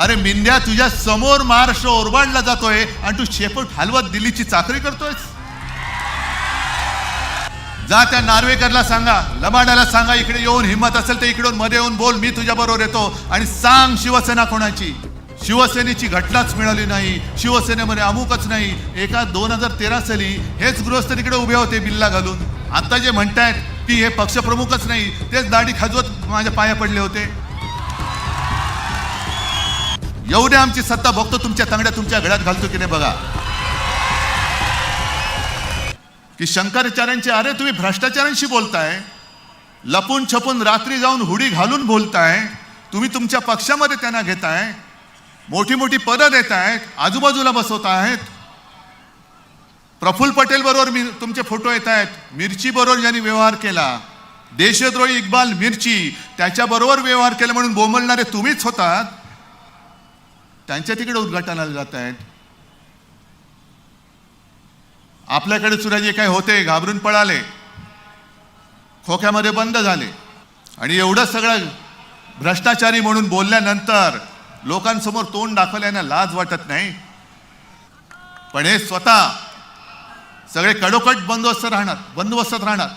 अरे मिंद्या तुझ्या समोर महाराष्ट्र ओरबाडला जातोय आणि तू शेपूट हलवत दिल्लीची चाकरी करतोय जा त्या नार्वेकरला सांगा लबाडाला सांगा इकडे येऊन हिंमत असेल तर इकडून मध्ये येऊन बोल मी तुझ्या बरोबर येतो. आणि सांग शिवसेना कोणाची. शिवसेनेची घटनाच मिळाली नाही. शिवसेनेमध्ये अमुकच नाही. एका दोन हजार तेरा साली हेच गृहस्थ तिकडे उभे होते बिल्ला घालून. आता जे म्हणतायत की हे पक्षप्रमुखच नाही तेच दाढी खाजवत माझ्या पाया पडले होते. एवढ्या आमची सत्ता बघतो तुमच्या तांगड्या तुमच्या घड्यात घालतो की नाही बघा. की शंकराचार्यांचे अरे तुम्ही भ्रष्टाचारांशी बोलताय लपून छपून रात्री जाऊन हुडी घालून बोलताय तुम्ही तुमच्या पक्षामध्ये त्यांना घेताय मोठी मोठी पदं देत आहेत आजूबाजूला बसवत आहेत प्रफुल्ल पटेल बरोबर मी तुमचे फोटो येत आहेत मिरची बरोबर ज्यांनी व्यवहार केला देशद्रोही इक्बाल मिरची त्याच्याबरोबर व्यवहार केला म्हणून बोंबलणारे तुम्हीच होतात. त्यांच्या तिकडे उद्घाटनाला जात आहेत. आपल्याकडे सुद्धा जे काही होते घाबरून पळाले. खोक्यामध्ये बंद झाले. आणि एवढं सगळं भ्रष्टाचारी म्हणून बोलल्यानंतर लोकांसमोर तोंड दाखवल्यानं लाज वाटत नाही. पण हे स्वतः सगळे कडोकट बंदोबस्त राहणार बंदोबस्तात राहणार.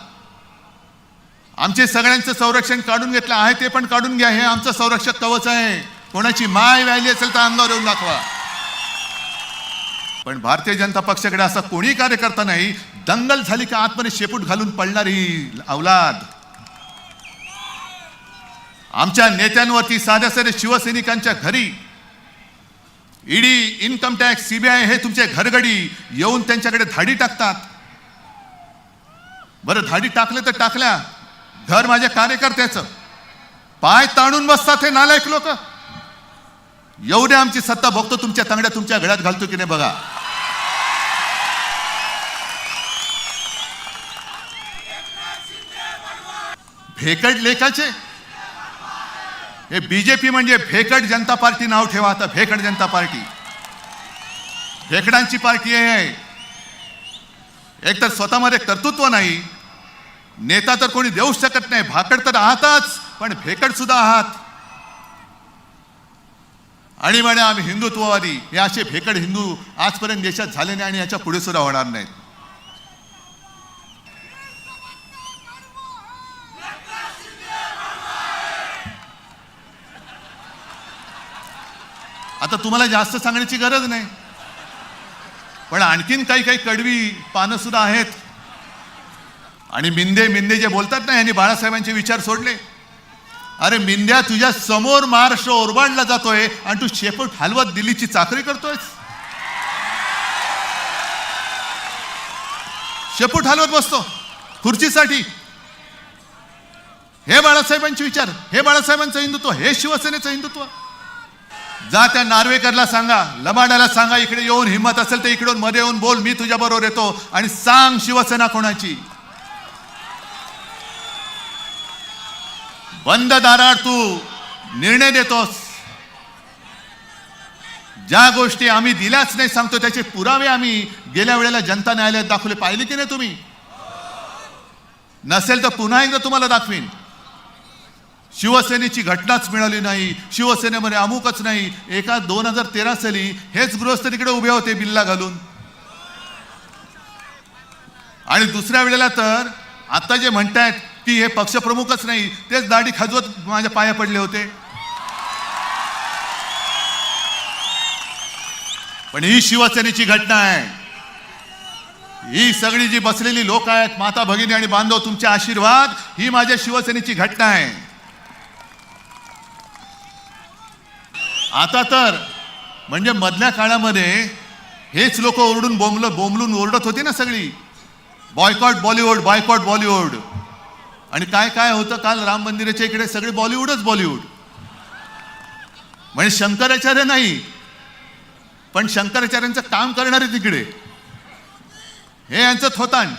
आमचे सगळ्यांचं संरक्षण काढून घेतलं आहे ते पण काढून घ्या हे आमचं संरक्षक कवच आहे. कोणाची माय व्हायली असेल तर अंगावर येऊन दाखवा. पण भारतीय जनता पक्षाकडे असा कोणी कार्यकर्ता नाही दंगल झाली का आतमध्ये शेपूट घालून पडणारी अवलाद आमच्या नेत्यांवरती साध्या साध्या शिवसैनिकांच्या घरी. ईडी इन्कम टॅक्स सीबीआय हे तुमचे घरगडी येऊन त्यांच्याकडे धाडी टाकतात. बरं धाडी टाकले तर टाकल्या. घर माझ्या कार्यकर्त्याचं. पाय ताणून बसतात हे नालायक लोक. एवढ्या आमची सत्ता बघतो तुमच्या तांगड्या तुमच्या घड्यात घालतो की नाही बघा. भेकट लेखाचे? हे बीजेपी म्हणजे भेकट जनता पार्टी नाव ठेवा आता भेकट जनता पार्टी. भेकडांची पार्टी आहे. एक तर स्वतःमध्ये कर्तृत्व नाही. नेता तर कोणी देऊ शकत नाही. भाकड तर आहातच पण भेकड सुद्धा आहात. आणि म्हणे आम्ही हिंदुत्ववादी. हे असे भेकड हिंदू आजपर्यंत देशात झाले नाही आणि याच्यापुढे सुद्धा होणार नाहीत. आता तुम्हाला जास्त सांगण्याची गरज नाही. पण आणखीन काही काही कडवी पानं सुद्धा आहेत. आणि मिंदे मिंदे जे बोलतात ना यांनी बाळासाहेबांचे विचार सोडले. अरे मिंद्या तुझ्या समोर महाराष्ट्र ओरबाडला जातोय आणि तू शेपूट हलवत दिल्लीची चाकरी करतोय शेपूट हलवत बसतो खुर्चीसाठी. हे बाळासाहेबांचे विचार हे बाळासाहेबांचं हिंदुत्व हे शिवसेनेचं हिंदुत्व. जा त्या नार्वेकरला सांगा लबाडाला सांगा इकडे येऊन हिंमत असेल तर इकडून मध्ये येऊन बोल मी तुझ्या बरोबर येतो. आणि सांग शिवसेना कोणाची? बंद दारात तू निर्णय देतोस. ज्या गोष्टी आम्ही दिल्याच नाही सांगतो त्याचे पुरावे आम्ही गेल्या वेळेला जनता न्यायालयात दाखवले. पाहिले की नाही तुम्ही? नसेल तर पुन्हा एकदा तुम्हाला दाखवीन. शिवसेनेची घटनाच मिळाली नाही शिवसेनेमध्ये अमुकच नाही. एका दोन हजार तेरा साली हेच गृहस्थ तिकडे उभे होते बिल्ला घालून. आणि दुसऱ्या वेळेला तर आता जे म्हणतायत की हे पक्षप्रमुखच नाही. तेच दाढी खाजवत माझ्या पाया पडले होते. पण ही शिवसेनेची घटना आहे. ही सगळी जी बसलेली लोक आहेत माता भगिनी आणि बांधव तुमचे आशीर्वाद ही माझ्या शिवसेनेची घटना आहे. आता तर म्हणजे मधल्या काळामध्ये हेच लोक ओरडून बोंबल बोंबलून ओरडत होती ना सगळी. Boycott Bollywood boycott Bollywood. आणि काय काय होतं काल राम मंदिराच्या इकडे? सगळे बॉलिवूडच बॉलिवूड. म्हणजे शंकराचार्य नाही पण शंकराचार्यांचं काम करणारे तिकडे. हे यांचं थोतांड